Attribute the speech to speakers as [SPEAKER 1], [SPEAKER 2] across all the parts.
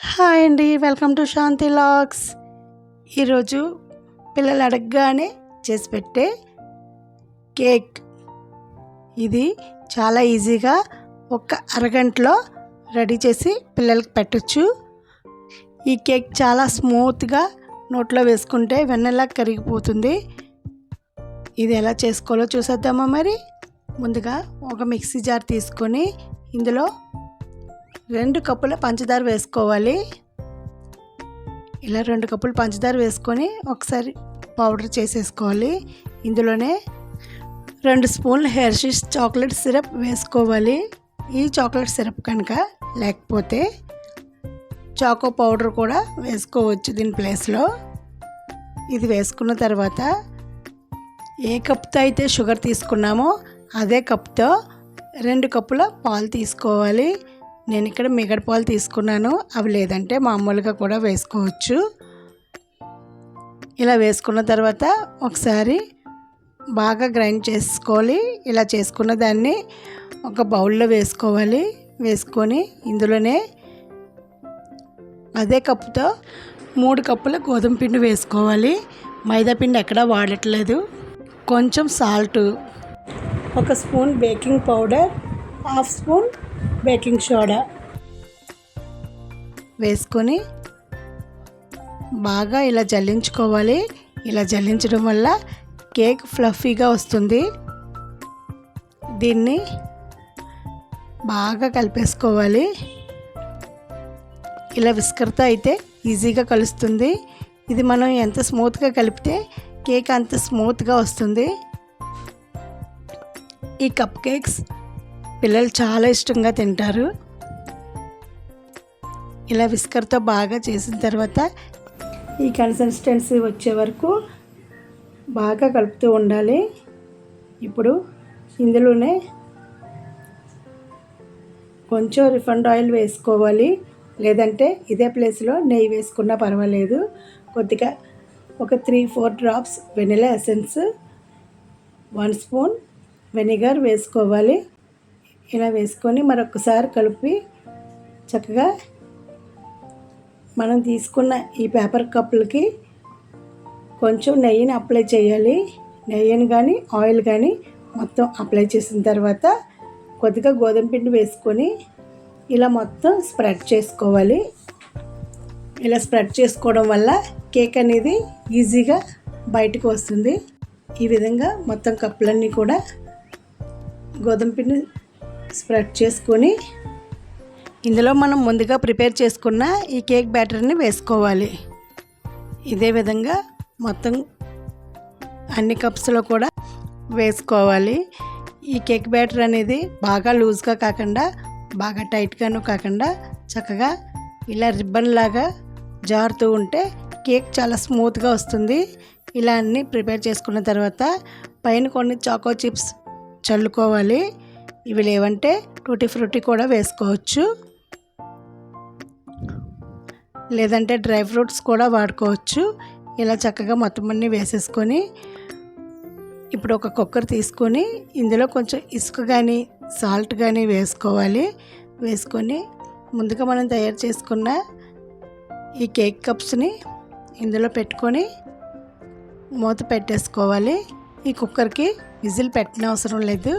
[SPEAKER 1] Hi అండి welcome to శాంతి లాక్స్. ఈరోజు పిల్లలు అడగగానే చేసి పెట్టే కేక్. ఇది చాలా ఈజీగా ఒక అరగంటలో రెడీ చేసి పిల్లలకి పెట్టచ్చు. ఈ కేక్ చాలా స్మూత్గా నోట్లో వేసుకుంటే వెన్నెలా కరిగిపోతుంది. ఇది ఎలా చేసుకోవాలో చూసేద్దామా మరి? ముందుగా ఒక మిక్సీ జార్ తీసుకొని ఇందులో రెండు కప్పుల పంచదార వేసుకోవాలి. ఇలా రెండు కప్పులు పంచదార వేసుకొని ఒకసారి పౌడర్ చేసేసుకోవాలి. ఇందులోనే రెండు స్పూన్లు హెర్షీస్ చాక్లెట్ సిరప్ వేసుకోవాలి. ఈ చాక్లెట్ సిరప్ కనుక లేకపోతే చాకో పౌడర్ కూడా వేసుకోవచ్చు దీని ప్లేస్లో. ఇది వేసుకున్న తర్వాత ఏ కప్తో అయితే షుగర్ తీసుకున్నామో అదే కప్తో రెండు కప్పుల పాలు తీసుకోవాలి. నేను ఇక్కడ మిగడ పాలు తీసుకున్నాను. అవి లేదంటే మామూలుగా కూడా వేసుకోవచ్చు. ఇలా వేసుకున్న తర్వాత ఒకసారి బాగా గ్రైండ్ చేసుకోవాలి. ఇలా చేసుకున్న దాన్ని ఒక బౌల్లో వేసుకోవాలి. వేసుకొని ఇందులోనే అదే కప్పుతో మూడు కప్పుల గోధుమ పిండి వేసుకోవాలి. మైదా పిండి ఎక్కడా వాడట్లేదు. కొంచెం సాల్ట్. ఒక spoon baking powder half spoon baking soda వేసుకొని బాగా ఇలా జల్లించుకోవాలి. ఇలా జల్లించడం వల్ల కేక్ ఫ్లఫీగా వస్తుంది. దీన్ని బాగా కలిపేసుకోవాలి. ఇలా విస్కర్తో అయితే ఈజీగా కలుస్తుంది. ఇది మనం ఎంత స్మూత్గా కలిపితే కేక్ అంత స్మూత్గా వస్తుంది. ఈ కప్ కేక్స్ పిల్లలు చాలా ఇష్టంగా తింటారు. ఇలా విస్కర్తో బాగా చేసిన తర్వాత ఈ కన్సిస్టెన్సీ వచ్చే వరకు బాగా కలుపుతూ ఉండాలి. ఇప్పుడు ఇందులోనే కొంచెం రిఫండ్ ఆయిల్ వేసుకోవాలి. లేదంటే ఇదే ప్లేస్లో నెయ్యి వేసుకున్నా పర్వాలేదు. కొద్దిగా ఒక three four drops vanilla essence one spoon vinegar వేసుకోవాలి. ఇలా వేసుకొని మరొకసారి కలిపి చక్కగా మనం తీసుకున్న ఈ పేపర్ కప్పులకి కొంచెం నెయ్యిని అప్లై చేయాలి. నెయ్యిని కానీ ఆయిల్ కానీ మొత్తం అప్లై చేసిన తర్వాత కొద్దిగా గోధుమ పిండి వేసుకొని ఇలా మొత్తం స్ప్రెడ్ చేసుకోవాలి. ఇలా స్ప్రెడ్ చేసుకోవడం వల్ల కేక్ అనేది ఈజీగా బయటకు వస్తుంది. ఈ విధంగా మొత్తం కప్పులన్నీ కూడా గోధుమ పిండి స్ప్రెడ్ చేసుకొని ఇందులో మనం ముందుగా ప్రిపేర్ చేసుకున్న ఈ కేక్ బ్యాటర్ని వేసుకోవాలి. ఇదే విధంగా మొత్తం అన్ని కప్స్లో కూడా వేసుకోవాలి. ఈ కేక్ బ్యాటర్ అనేది బాగా లూజ్గా కాకుండా బాగా టైట్గాను కాకుండా చక్కగా ఇలా రిబ్బన్ లాగా జారుతూ ఉంటే కేక్ చాలా స్మూత్గా వస్తుంది. ఇలా అన్నీ ప్రిపేర్ చేసుకున్న తర్వాత పైన కొన్ని చాకో చిప్స్ చల్లుకోవాలి. ఇవి లేవంటే టూటీ ఫ్రూటీ కూడా వేసుకోవచ్చు. లేదంటే డ్రై ఫ్రూట్స్ కూడా వాడుకోవచ్చు. ఇలా చక్కగా మొత్తం అన్నీ వేసేసుకొని ఇప్పుడు ఒక కుక్కర్ తీసుకొని ఇందులో కొంచెం ఇసుక కానీ సాల్ట్ కానీ వేసుకోవాలి. వేసుకొని ముందుగా మనం తయారు చేసుకున్న ఈ కేక్ కప్స్ని ఇందులో పెట్టుకొని మూత పెట్టేసుకోవాలి. ఈ కుక్కర్కి విజిల్ పెట్టిన అవసరం లేదు.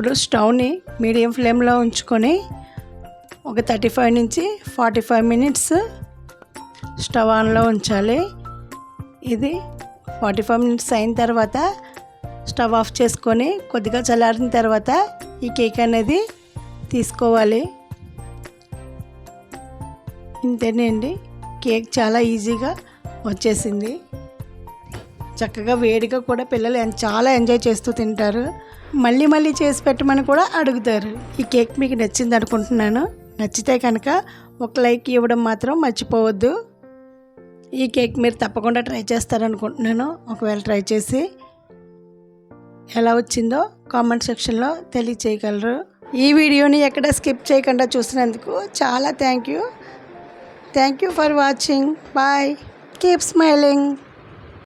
[SPEAKER 1] ఇప్పుడు స్టవ్ని మీడియం ఫ్లేమ్లో ఉంచుకొని ఒక థర్టీ ఫైవ్ నుంచి ఫార్టీ ఫైవ్ మినిట్స్ స్టవ్ ఆన్లో ఉంచాలి. ఇది ఫార్టీ ఫైవ్ మినిట్స్ అయిన తర్వాత స్టవ్ ఆఫ్ చేసుకొని కొద్దిగా చల్లారిన తర్వాత ఈ కేక్ అనేది తీసుకోవాలి. ఇంతేనండి. కేక్ చాలా ఈజీగా వచ్చేసింది. చక్కగా వేడిగా కూడా పిల్లలు చాలా ఎంజాయ్ చేస్తూ తింటారు. మళ్ళీ మళ్ళీ చేసి పెట్టమని కూడా అడుగుతారు. ఈ కేక్ మీకు నచ్చింది అనుకుంటున్నాను. నచ్చితే కనుక ఒక లైక్ ఇవ్వడం మాత్రం మర్చిపోవద్దు. ఈ కేక్ మీరు తప్పకుండా ట్రై చేస్తారనుకుంటున్నాను ఒకవేళ ట్రై చేసి ఎలా వచ్చిందో కామెంట్ సెక్షన్లో తెలియచేయగలరు. ఈ వీడియోని ఎక్కడ స్కిప్ చేయకుండా చూసినందుకు చాలా thank you. Thank you for watching. Bye. Keep smiling.